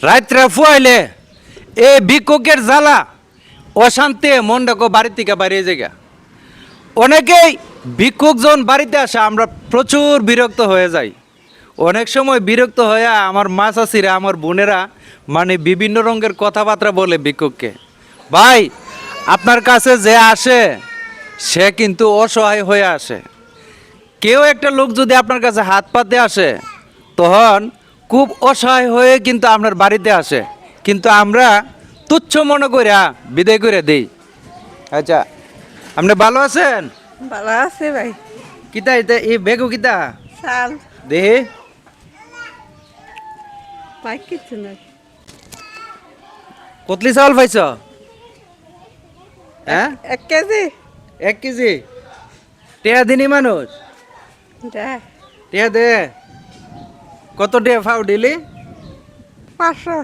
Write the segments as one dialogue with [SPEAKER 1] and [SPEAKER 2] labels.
[SPEAKER 1] রাত্রে ফুয়াইলে এ ভিক্ষুকের জ্বালা, অশান্তি, মনটাকে বাড়ি থেকে বাড়িয়ে জায়গা অনেকেই ভিক্ষুক যখন বাড়িতে আসে, আমরা প্রচুর বিরক্ত হয়ে যাই। অনেক সময় বিরক্ত হয়ে আমার মা চাষিরা আমার বোনেরা মানে বিভিন্ন রঙের কথাবার্তা বলে ভিক্ষুককে। ভাই, আপনার কাছে যে আসে, সে কিন্তু অসহায় হয়ে আসে। কেউ একটা লোক যদি আপনার কাছে হাত পাতে আসে, তখন খুব অসহায় হয়ে কিন্তু আপনার বাড়িতে আসে। কিন্তু আমরা তুচ্ছ মনে করে বিদায় করে দেই। আচ্ছা আপনি ভালো আছেন?
[SPEAKER 2] ভালো আছে ভাই।
[SPEAKER 1] কিতা এটা এই বেগু কিতা?
[SPEAKER 2] চাল
[SPEAKER 1] দেহে?
[SPEAKER 2] পাই কিছু নাই।
[SPEAKER 1] কতলি চাউল পাইছ? হ্যাঁ?
[SPEAKER 2] এক কেজি।
[SPEAKER 1] এক কেজি। টেয়া দিনই মানুষ?
[SPEAKER 2] দে
[SPEAKER 1] টেয়া দে। কত টেয়া ফাও দিলি
[SPEAKER 2] পাঁচশো।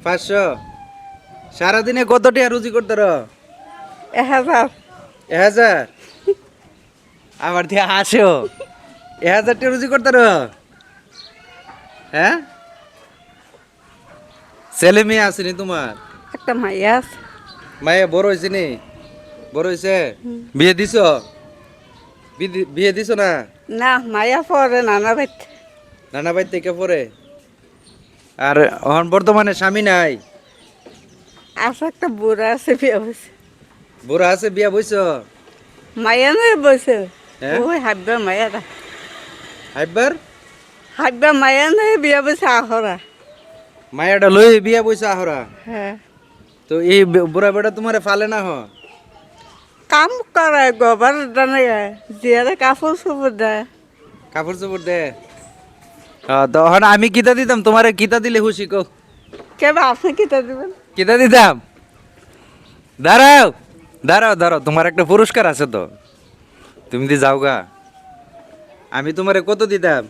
[SPEAKER 1] পাঁচশো? সারাদিনে কত টেয়া রুজি করতে রো
[SPEAKER 2] এক হাজার।
[SPEAKER 1] আবার দিয়ে আসো এ হাজার টেয়া রুজি করতে রো হ্যাঁ? ছেলে মেয়ে আসেনি তোমার?
[SPEAKER 2] একটা মাইয়া আছে।
[SPEAKER 1] মায়ে বড় হয়েছে নি? বড় হয়েছে? বিয়ে দিছ? বিয়ে- বিয়ে দিছ না?
[SPEAKER 2] না মাইয়া পরে নানা ভাই
[SPEAKER 1] নানা ভাই থেকে পরে আর এখন বর্তমানে স্বামী নাই।
[SPEAKER 2] আছে একটা বুড়া আছে বিয়ে বসে
[SPEAKER 1] বুড়া আছে বিয়া বইছ
[SPEAKER 2] মাইয়া নয় বসে
[SPEAKER 1] হ্যাঁ?
[SPEAKER 2] ওই হাববা মাইয়াটা
[SPEAKER 1] একবার
[SPEAKER 2] হাববা মাইয়া নয় বিয়ে বসে আহরা।
[SPEAKER 1] মায়াটা লই বিয়া বইছ আহরা?
[SPEAKER 2] হ্যাঁ।
[SPEAKER 1] তো এই বুড়া বেটা তোমারে ফালে না হ?
[SPEAKER 2] কাম করে গোবর দানে জিয়ারে কাপড় চোপড় দেয়।
[SPEAKER 1] কাপড় চোপড় দে হ্যাঁ, তো এখন আমি কিতা দিতাম? তোমারে কিতা দিলে খুশি কো
[SPEAKER 2] কেবা আপনি কিতা দিবেন?
[SPEAKER 1] কিতা দিতাম? দাঁড়াও দাঁড়াও দাঁড়াও তোমার একটা পুরস্কার আছে তো। তুমি দি যাও গা। আমি তোমারে কত দিতাম?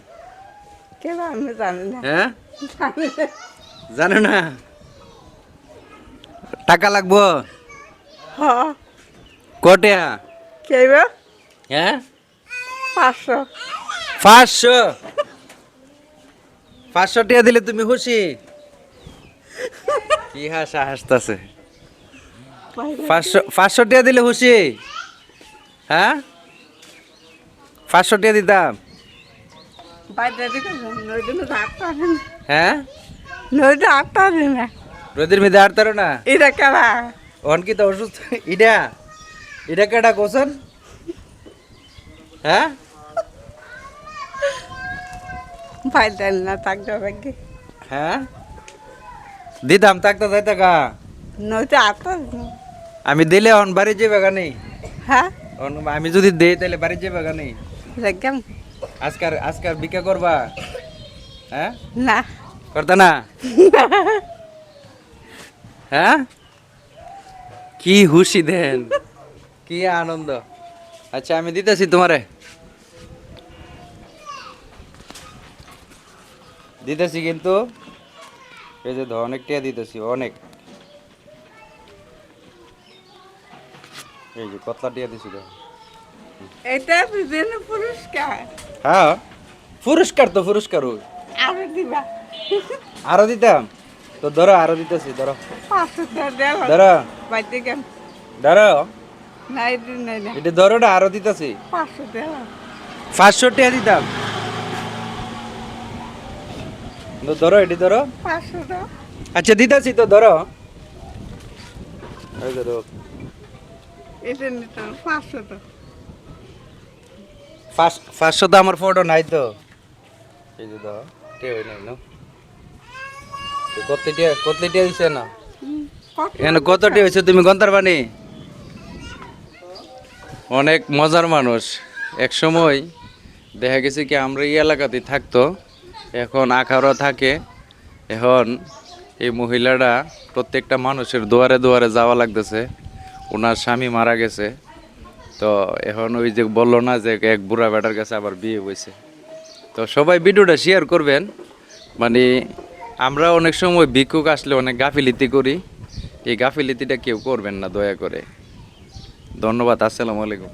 [SPEAKER 2] কেবা আমি জানি না।
[SPEAKER 1] হ্যাঁ?
[SPEAKER 2] জানো না?
[SPEAKER 1] টাকা লাগবো?
[SPEAKER 2] হ।
[SPEAKER 1] কটিয়া
[SPEAKER 2] কেবা?
[SPEAKER 1] হ্যাঁ?
[SPEAKER 2] পাঁচশো।
[SPEAKER 1] পাঁচশো? পাঁচশো টাকা দিলে তুমি খুশি? কি হাসা হাসতাছে? পাঁচশো পাঁচশো টাকা দিলে খুশি? হ্যাঁ? পাঁচশো টাকা দিতাম। হ্যাঁ?
[SPEAKER 2] নইদিন আটটা
[SPEAKER 1] না।
[SPEAKER 2] এটা
[SPEAKER 1] অন কি তো অসুস্থ? ইডা? ইডা কেডা কোসন? হ্যাঁ?
[SPEAKER 2] বাইরে না থাকতে বাকি
[SPEAKER 1] হ্যাঁ? দিতাম থাকতে যাই টাকা
[SPEAKER 2] নইতে আটটা দিন
[SPEAKER 1] আমি দিলে অন বাড়ি যাবে গানি
[SPEAKER 2] হ্যাঁ?
[SPEAKER 1] অন- আমি যদি দেই তাহলে বাড়ি যাবে গানি
[SPEAKER 2] দেখলাম
[SPEAKER 1] আজকার আজকার বিকা করবা? হ্যাঁ?
[SPEAKER 2] না।
[SPEAKER 1] করতে না? হ্যাঁ? কি খুশি দেন কি আনন্দ। আচ্ছা আমি দিতেছি তোমারে। দিতেছি কিন্তু এই যে ধর অনেক টিয়া দিতেছি অনেক। এই যে কতলা টিয়া দিছি দেখো
[SPEAKER 2] এটা বিভিন্ন পুরস্কার?
[SPEAKER 1] হ্যাঁ পুরস্কার তো পুরস্কার ওই।
[SPEAKER 2] আরও দিবা।
[SPEAKER 1] আরও দিতাম? তো ধরো আরও দিতেছি ধরো। ধরো। ধরো।
[SPEAKER 2] নাই দিন নাই
[SPEAKER 1] এটা ধরো আরও দিতেছি।
[SPEAKER 2] পাঁচশো
[SPEAKER 1] টাকা দিতাম। ধরো এটি ধরো। আচ্ছা দিতেছি তো ধরো।
[SPEAKER 2] পাঁচশো
[SPEAKER 1] তো আমার ফটো নাই তো। এই যে ধরো নাই না? এখানে কত? টিয়া হয়েছে তুমি গন্তার অনেক মজার মানুষ। এক সময় দেখা গেছে কি আমরা এই এলাকাতেই থাকতো। এখন আখাউড়া থাকে, এখন এই মহিলাটা প্রত্যেকটা মানুষের দুয়ারে দুয়ারে যাওয়া লাগতেছে। ওনার স্বামী মারা গেছে। তো এখন ওই যে বলল না যে এক বুড়া বেটার কাছে আবার বিয়ে হয়েছে। তো সবাই ভিডিওটা শেয়ার করবেন। মানে আমরা অনেক সময় ভিক্ষুক আসলে অনেক গাফিলিতি করি। এই গাফিলিতিটা কেউ করবেন না, দয়া করে। ধন্যবাদ, আসসালামু আলাইকুম।